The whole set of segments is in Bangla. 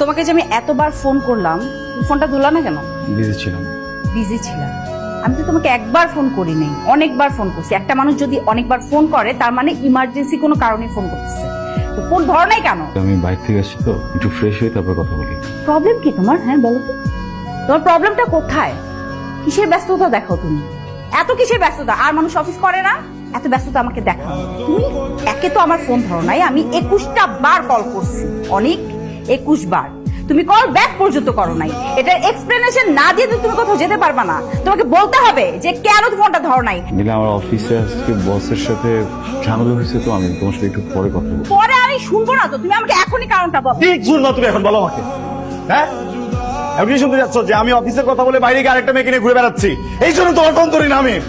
তোমাকে যে আমি এতবার ফোন করলাম ফোনটা ধরলা না কেন? বিজি ছিলাম। বিজি ছিলাম। আমি তো তোমাকে একবার ফোন করি নাই অনেকবার ফোন করছি। একটা মানুষ যদি অনেকবার ফোন করে তার মানে ইমার্জেন্সি কোনো কারণে ফোন করতেছে। ফোন ধরো নাই কেন? আমি বাইক থেকে আসছি তো একটু ফ্রেশ হয়ে তারপর কথা বলি। প্রবলেম কি তোমার? হ্যাঁ বলো তো। তোমার প্রবলেমটা কোথায়? কিসের ব্যস্ততা দেখো তুমি? এত কিসের ব্যস্ততা? আর মানুষ অফিস করে না? এত ব্যস্ততা আমাকে দেখাও তুমি একে তো আমার ফোন ধরো নাই আমি একুশটা বার কল করছি। অনেক একুশ বার। তুমি কল ব্যাক পর্যন্ত করো নাই। এটার এক্সপ্লেনেশন না দিয়ে তো তুমি কোথাও যেতে পারবা না। তোমাকে বলতে হবে যে কেন ফোনটা ধরো নাই। নিলে আমার অফিসে আজকে বসের সাথে ঝামেলা হয়েছে তো আমি তোমার সাথে একটু পরে কথা বলব। পরে আমি শুনব না তো তুমি আমাকে এখনই কারণটা বলো। ঠিক শুনব তুমি এখন বলো আমাকে। হ্যাঁ? এমনি শুনতে যাচ্ছ যে আমি অফিসের কথা বলে বাইরে গিয়ে আরেকটা মেয়েকে নিয়ে ঘুরে বেড়াচ্ছি? এই জন্য তোমার ফোন ধরি না আমি।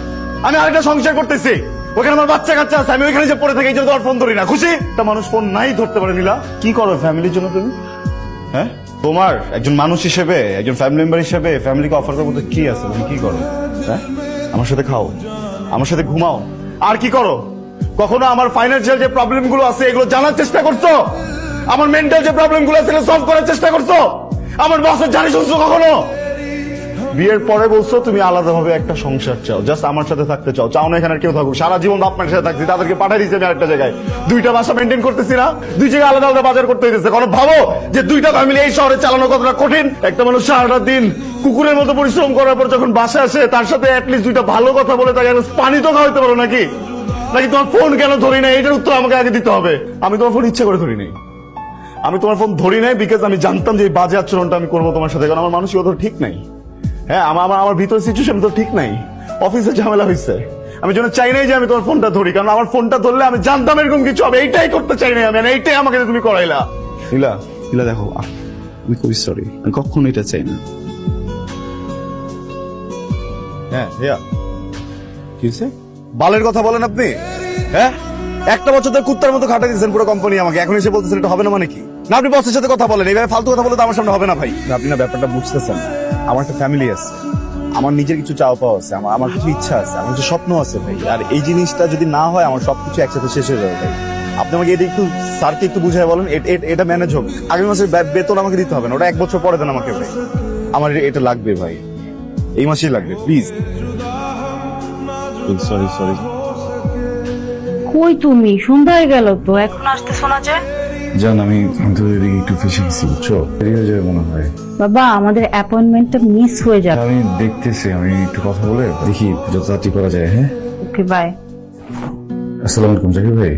আমি আরেকটা সংসার করতেছি। ওখানে আমার বাচ্চা কাচ্চা আছে আমি ওইখানে যে পড়ে থাকি এই জন্য তোমার ফোন ধরি না। খুশি? একটা মানুষ ফোন নাই ধরতে পারে নিলা। কি করো ফ্যামিলির জন্য তুমি? হ্যাঁ? তোমার একজন মানুষ হিসেবে একজন ফ্যামিলি মেম্বার হিসেবে ফ্যামিলিকে অফার করার মধ্যে কি আছে? তুমি কি করো? হ্যাঁ? আমার সাথে খাও। আমার সাথে ঘুমাও। আর কি করো? কখনো আমার ফাইন্যান্সিয়াল যে প্রবলেমগুলো আছে এগুলো জানার চেষ্টা করছ? আমার মেন্টাল যে প্রবলেমগুলো আছে সলভ করার চেষ্টা করছ? আমার বসের জানি শুনছো কখনো? বিয়ের পরে বলছো, তুমি আলাদাভাবে একটা সংসার চাও। জাস্ট আমার সাথে থাকতে চাও। চাও না এখানে কেউ থাকুক। সারা জীবন আপনার সাথে থাকছি, তাদেরকে পাঠাই দিয়েছে আমি আরেকটা জায়গায়। দুইটা বাসা মেনটেন করতেছি না, দুই জায়গায় আলাদা আলাদা বাজার করতে হইতেছে। কারণ ভাবো যে দুইটা ফ্যামিলি এই শহরে চালানো কতটা কঠিন? একটা মানুষ সারাটা দিন কুকুরের মতো পরিশ্রম করার পর যখন বাসা আসে, তার সাথে অ্যাটলিস্ট দুইটা ভালো কথা বলে তাকে পানি তো খাওয়াইতে পারো নাকি? নাকি তোমার ফোন কেন ধরি না এটার উত্তর আমাকে আগে দিতে হবে। আমি তোমার ফোন ইচ্ছা করে ধরি নাই। আমি তোমার ফোন ধরি নাই বিকজ আমি জানতাম যে এই বাজে আচরণটা আমি করব তোমার সাথে। কারণ আমার মানসিকতা ঠিক নাই। হ্যাঁ আমার আমার আমার ভিতর সিচুয়েশন তো ঠিক নাই। অফিসে ঝামেলা হয়েছে আমি জন্য চাই নাই যে আমি তোমার ফোনটা ধরি কারণ আমার ফোনটা ধরলে আমি জানতাম এরকম কিছু হবে। এইটাই করতে চাই নাই আমি আর এইটাই আমাকে তুমি করাইলা। ইলা ইলা দেখো আমি খুবই সরি আমি কখনো এটা চাই না। হ্যাঁ হিয়া কি হয়েছে বালের কথা বলেন আপনি? হ্যাঁ? একটা বছর ধরে কুত্তার মতো খাটা দিয়েছেন পুরো কোম্পানি আমাকে। এখন এসে বলতেছেন এটা হবে না মানে কি? না আপনি বসের সাথে কথা বলেন। এইভাবে ফালতু কথা বলে তো আমার সামনে হবে না ভাই। আপনি না ব্যাপারটা বুঝতেছেন না। আমার একটা ফ্যামিলি আছে। আমার নিজের কিছু চাওয়া পাওয়া আছে আমার আমার কিছু ইচ্ছা আছে আমার কিছু স্বপ্ন আছে ভাই। আর এই জিনিসটা যদি না হয় আমার সবকিছু একসাথে শেষ হয়ে যাবে ভাই। আপনি আমাকে এটা একটু স্যারকে একটু বুঝাই বলেন এটা ম্যানেজ হোক আগামী মাসের বেতন আমাকে দিতে হবে না ওটা এক বছর পরে দেন আমাকে ভাই। আমার এটা লাগবে ভাই। এই মাসেই লাগবে প্লিজ সরি সরি কই তুমি? সন্ধ্যা হয়ে গেল তো এখন আসতে শোনা যায় জান আমি কিন্তু এদিকে একটু ফেসে গেছি বুঝছ? দেরি হয়ে যাবে মনে হয়। বাবা আমাদের অ্যাপয়েন্টমেন্টটা মিস হয়ে যাবে। আমি দেখতেছি আমি একটু কথা বলে দেখি যত তাড়াতাড়ি করা যায় হ্যাঁ? ওকে বাই আসসালামু আলাইকুম জাকির ভাই।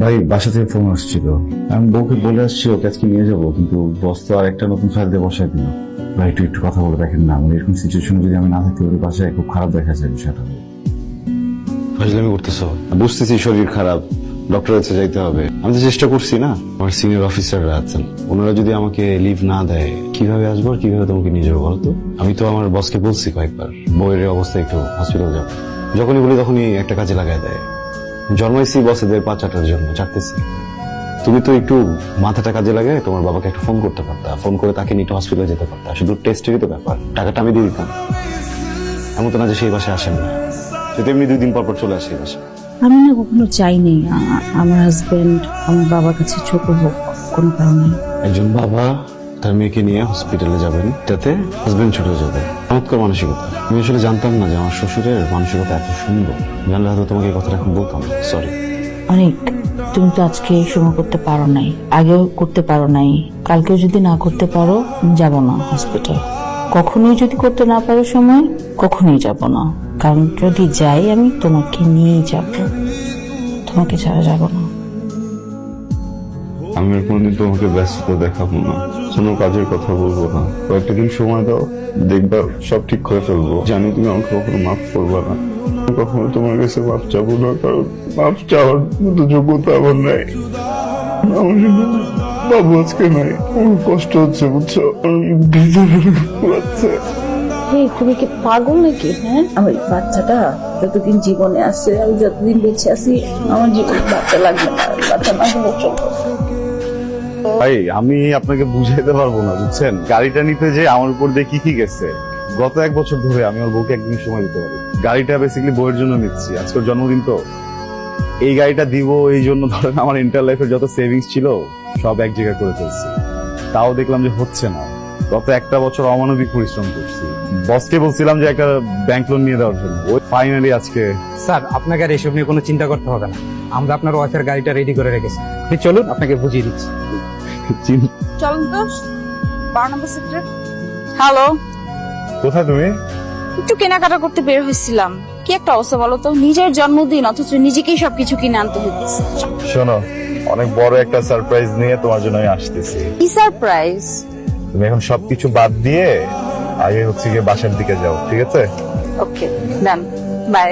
ভাই বাসা থেকে ফোন আসছিল। আমি বউকে বলে আসছি ওকে আজকে নিয়ে যাব কিন্তু বস তো আর একটা নতুন ফাইল দিয়ে বসাই দিল। ভাই একটু একটু কথা বলে দেখেন না আমার এরকম সিচুয়েশনে যদি আমি না থাকতে পারি বাসায় খুব খারাপ দেখা যায় বিষয়টা। ফাজলামি করতেছো? বুঝতেছি শরীর খারাপ। ডক্টর কাছে যাইতে হবে। আমি তো চেষ্টা করছি না। আমার সিনিয়র অফিসাররা আছেন। ওনারা যদি আমাকে লিভ না দেয়, কীভাবে আসব আর কীভাবে তোমাকে নিয়ে যাব বলতো? আমি তো আমার বসকে বলছি কয়েকবার। বইয়ের অবস্থা একটু হসপিটাল যাব যখনই বলি তখনই একটা কাজে লাগায় দেয়। জন্মাইছি বসেদের পাঁচ আটার জন্য তুমি তো একটু মাথাটা কাজে লাগে তোমার বাবাকে একটা ফোন করতে পারতা। ফোন করে তাকে নিয়ে হসপিটালে যেতে পারতা। শুধু টেস্টেরই তো ব্যাপার। টাকাটা আমি দিয়ে দিতাম। এমন তো না যে সেই বাসায় আসেন না। তো এমনি দুই দিন পর পর চলে আসে এই বাসায়। আমি না কখনো চাইনি আমার হাজবেন্ড আমার বাবার কাছে ছোট হোক কোনো কারণে। একজন বাবা তার মেয়েকে নিয়ে হসপিটালে যাবেন তাতে হাজবেন্ড ছুটে যাবে। চমৎকার মানসিকতা। আমি আসলে জানতাম না যে আমার শ্বশুরের মানসিকতা এত সুন্দর। জানলে হয়তো তোমাকে এই কথাটা এখন বলতাম। সরি অনেক। তুমি তো আজকে সময় করতে পারো নাই। আগেও করতে পারো নাই। কালকেও যদি না করতে পারো যাব না হসপিটাল কখনোই যদি করতে না পারো সময়, কখনোই যাব না। কারণ যদি যাই, আমি তোমাকে নিয়েই যাব। তোমাকে ছাড়া যাব না। আমি কোনোদিন তোমাকে ব্যস্ততা দেখাবো না। কোনো কাজের কথা বলব না। কয়েকটা দিন সময় দাও, দেখবা সব ঠিক করে ফেলব। জানি তুমি আমাকে কখনো মাফ করবা না। কখনো তোমার কাছে মাফ চাবো না, কারণ মাফ চাওয়ার মতো যোগ্যতা আমার নাই। আমার বাবু আজকে নাই। আমার কষ্ট হচ্ছে বুঝছ? পুরাচ্ছে এই তুমি কি পাগল নাকি? হ্যাঁ? আমার এই বাচ্চাটা যতদিন জীবনে আছে আমি যতদিন বেঁচে আছি আমার জীবনে বাচ্চা লাগবে না। বাচ্চা না হলে চলবে ভাই আমি আপনাকে বুঝাইতে পারব না বুঝছেন? গাড়িটা নিতে যে আমার উপর দিয়ে কি কি গেছে। গত এক বছর ধরে আমি আমার বউকে একদিন সময় দিতে পারি গাড়িটা বেসিক্যালি বউয়ের জন্য নিচ্ছি। আজকের জন্মদিন তো। এই গাড়িটা দিব এই জন্য ধরেন আমার ইন্টার লাইফের যত সেভিংস ছিল সব এক জায়গায় করে ফেলছি। তাও দেখলাম যে হচ্ছে না। গত একটা বছর অমানবিক পরিশ্রম করছি। বসকে বলছিলাম যে একটা ব্যাংক লোন নিয়ে দেওয়ার জন্য। ওই ফাইনালি আজকে স্যার আপনাকে আর এসব নিয়ে কোনো চিন্তা করতে হবে না। আমরা আপনার ওয়াইফের গাড়িটা রেডি করে রেখেছি। আপনি চলুন আপনাকে বুঝিয়ে দিচ্ছি। চলুন তো বারো নম্বর সেক্টর হ্যালো কোথায় তুমি? একটু কেনাকাটা করতে বের হয়েছিলাম। কি একটা অবস্থা বলো তো? নিজের জন্মদিন অথচ নিজেকেই সবকিছু কিনে আনতে হচ্ছে শোনো অনেক বড় একটা সারপ্রাইজ নিয়ে তোমার জন্য আমি আসতেছি। কি সারপ্রাইজ তুমি এখন সবকিছু বাদ দিয়ে আগে হচ্ছে গিয়ে বাসার দিকে যাও ঠিক আছে? ওকে ডান বাই